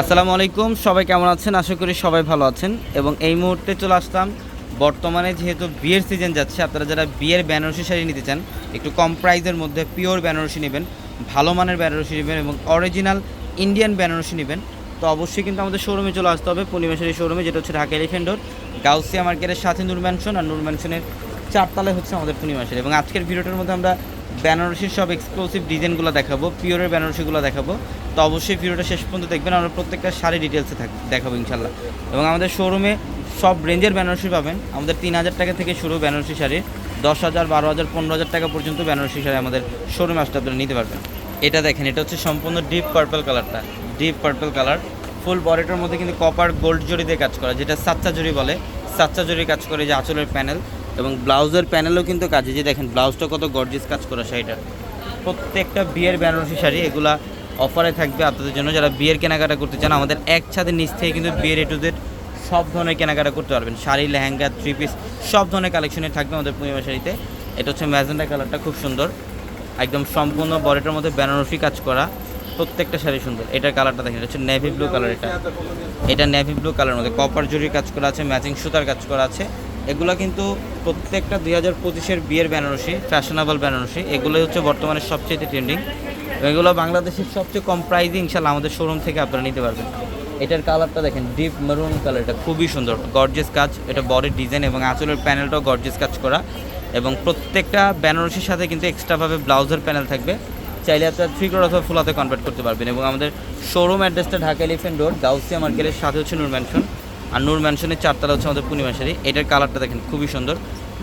আসসালামু আলাইকুম, সবাই কেমন আছেন? আশা করি সবাই ভালো আছেন। এবং এই মুহূর্তে চলে আসলাম। বর্তমানে যেহেতু বিয়ের সিজন যাচ্ছে, আপনারা যারা বিয়ের বেনারসি শাড়ি নিতে চান, একটু কম প্রাইসের মধ্যে পিওর বেনারসি নেবেন, ভালো মানের বেনারসি নেবেন এবং অরিজিনাল ইন্ডিয়ান বেনারসি নেবেন। তো অবশ্যই কিন্তু আমাদের শোরুমে চলে আসতে হবে পূর্ণিমাশারি শোরুমে যেটা হচ্ছে ঢাকা এলিফেন্ট রোড গাউসিয়া মার্কেটের সাথে নূর ম্যানশন আর নূর ম্যানশনের চারতলায় হচ্ছে আমাদের পূর্ণিমাশারি এবং আজকের ভিডিওটার মধ্যে আমরা বেনারসির সব এক্সক্লুসিভ ডিজাইনগুলো দেখাবো, পিওরের বেনারসিগুলো দেখাবো। তো অবশ্যই ভিডিওটা শেষ পর্যন্ত দেখবেন, আমরা প্রত্যেকটা শাড়ি ডিটেলসে থাক, দেখাবো ইনশাল্লাহ এবং আমাদের শোরুমে সব রেঞ্জের বেনারসি পাবেন। আমাদের তিন হাজার টাকা থেকে শুরু বেনারসি শাড়ি, দশ হাজার, বারো হাজার, পনেরো হাজার টাকা পর্যন্ত বেনারসি শাড়ি আমাদের শোরুমে আসতে আপনারা নিতে পারবেন। এটা দেখেন, এটা হচ্ছে সম্পূর্ণ ডিপ পার্পল কালারটা ডিপ পার্পল কালার ফুল বডিটার মধ্যে কিন্তু কপার গোল্ড জরি দিয়ে কাজ করা, যেটা সাচ্চা জরি বলে। সাচ্চা জরি কাজ করে যে আঁচলের প্যানেল এবং ব্লাউজের প্যানেলও কিন্তু কাজে যে দেখেন, ব্লাউজটা কত গর্জিয়াস কাজ করা শাড়িটার প্রত্যেকটা বিয়ের বেনারসি শাড়ি এগুলা অফারে থাকবে আপনাদের জন্য। যারা বিয়ের কেনাকাটা করতে চান, আমাদের এক ছাদের নিচ থেকে কিন্তু বিয়ের এটুদের সব ধরনের কেনাকাটা করতে পারবেন। শাড়ি, লেহেঙ্গা থ্রি পিস সব ধরনের কালেকশনে থাকবে আমাদের পূর্ণিমা শাড়িতে। এটা হচ্ছে ম্যাজেন্ডা কালারটা, খুব সুন্দর। একদম সম্পূর্ণ বডিটার মধ্যে বেনারসি কাজ করা। প্রত্যেকটা শাড়ি সুন্দর। এটার কালারটা দেখেন, এটা হচ্ছে নেভি ব্লু কালার এটা। এটা নেভি ব্লু কালারের মধ্যে। কপার জরির কাজ করা আছে ম্যাচিং সুতার কাজ করা আছে। এগুলো কিন্তু প্রত্যেকটা দুই হাজার পঁচিশের বিয়ের বেনারসি ফ্যাশনেবল বেনারসি, এগুলোই হচ্ছে বর্তমানে সবচেয়ে ট্রেন্ডিং এগুলো বাংলাদেশের সবচেয়ে কম প্রাইসে ইনশাল্লাহ আমাদের শোরুম থেকে আপনারা নিতে পারবেন। এটার কালারটা দেখেন ডিপ মেরুন কালার এটা খুবই সুন্দর গর্জেস কাজ, এটা বডির ডিজাইন এবং আঁচলের প্যানেলটাও গর্জেস কাজ করা। এবং প্রত্যেকটা বেনারসির সাথে কিন্তু এক্সট্রাভাবে ব্লাউজের প্যানেল থাকবে। চাইলে আপনার থ্রি ক্রোড অথবা ফুলাতে কনভার্ট করতে পারবেন এবং আমাদের শোরুম অ্যাড্রেসটা ঢাকা এলিফেন্ট রোড গাউসিয়া মার্কেটের সাথে হচ্ছে নূর ম্যানশন আর নূর ম্যানশনের চারতলা হচ্ছে আমাদের পূর্ণিমাশারি এটার কালারটা দেখেন, খুবই সুন্দর।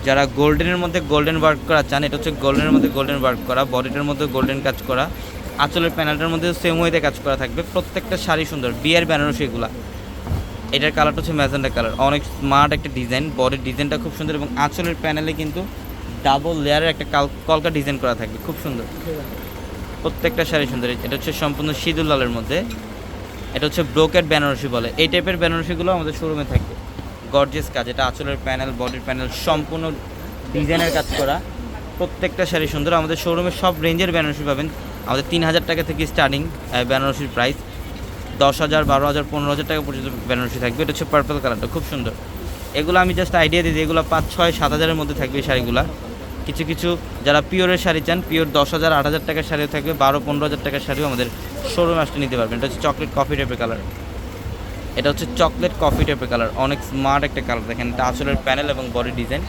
যারা গোল্ডেনের মধ্যে গোল্ডেন ওয়ার্ক করা চান, এটা হচ্ছে গোল্ডেনের মধ্যে গোল্ডেন ওয়ার্ক করা, বডিটার মধ্যে গোল্ডেন কাজ করা, আঁচলের প্যানেলটার মধ্যে সেম ওয়েতে কাজ করা থাকবে। প্রত্যেকটা শাড়ি সুন্দর, বিয়ের বেনারসি এগুলা। এটার কালারটা হচ্ছে ম্যাজেন্ডা কালার। অনেক স্মার্ট একটা ডিজাইন, বডির ডিজাইনটা খুব সুন্দর এবং আঁচলের প্যানেলে কিন্তু ডাবল লেয়ারের একটা কাল- কলকা ডিজাইন করা থাকবে, খুব সুন্দর। প্রত্যেকটা শাড়ি সুন্দর। এটা হচ্ছে সম্পূর্ণ সিঁদুর লালের মধ্যে। এটা হচ্ছে ব্রোকেট বেনারসি বলে। এই টাইপের বেনারসিগুলো আমাদের শোরুমে থাকবে গর্জেস কাজ, এটা আঁচলের প্যানেল, বডির প্যানেল, সম্পূর্ণ ডিজাইনের কাজ করা। প্রত্যেকটা শাড়ি সুন্দর। আমাদের শোরুমে সব রেঞ্জের বেনারসি পাবেন। আমাদের তিন হাজার টাকা থেকে স্টার্টিং বেনারসির প্রাইস দশ হাজার, বারো হাজার, পনেরো হাজার টাকা পর্যন্ত বেনারসি থাকবে। এটা হচ্ছে পার্পল কালারটা খুব সুন্দর। এগুলো আমি জাস্ট আইডিয়া দিই। এগুলো পাঁচ, ছয়, সাত হাজারের মধ্যে থাকবে এই শাড়িগুলো। কিছু কিছু যারা পিওরের শাড়ি চান, পিওর দশ হাজার, আট হাজার টাকার শাড়িও থাকবে, বারো, পনেরো হাজার টাকার শাড়িও আমাদের শোরুমে আসতে নিতে পারবেন। এটা হচ্ছে চকলেট কফি টাইপের কালার এটা হচ্ছে চকলেট কফি টাইপের কালার অনেক স্মার্ট একটা কালার দেখেন, এটা আঁচলের প্যানেল এবং বডি ডিজাইন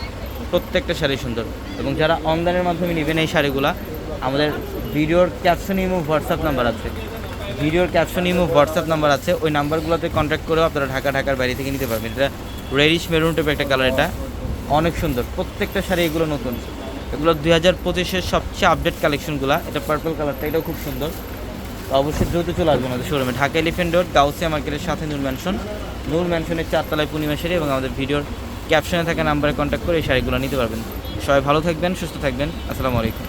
প্রত্যেকটা শাড়ি সুন্দর। এবং যারা অনলাইনের মাধ্যমে নেবেন এই শাড়িগুলো, আমাদের ভিডিওর ক্যাপশন ইমো হোয়াটসঅ্যাপ নাম্বার আছে। ভিডিওর ক্যাপশন ইমো হোয়াটসঅ্যাপ নাম্বার আছে। ওই নাম্বারগুলোতে কন্ট্যাক্ট করেও আপনারা ঢাকা, ঢাকার বাইরে থেকে নিতে পারবেন। এটা রেডিশ মেরুন টাইপের একটা কালার এটা। অনেক সুন্দর। প্রত্যেকটা শাড়ি এগুলো নতুন। এগুলো দুই হাজার পঁচিশের সবচেয়ে আপডেট কালেকশনগুলো এটা পার্পল কালারটা এটাও খুব সুন্দর। অবশ্যই দ্রুত চলে আসব আমাদের শোরুমে ঢাকা এলিফেন্ট রোড গাউসিয়া মার্কেটের সাথে নূর ম্যানশন নূর ম্যানশনের চারতলায় পূর্ণিমা শাড়ি এবং আমাদের ভিডিওর ক্যাপশনে থাকা নাম্বারে কন্ট্যাক্ট করে এই শাড়িগুলো নিতে পারবেন। সবাই ভালো থাকবেন, সুস্থ থাকবেন। আসসালামু আলাইকুম।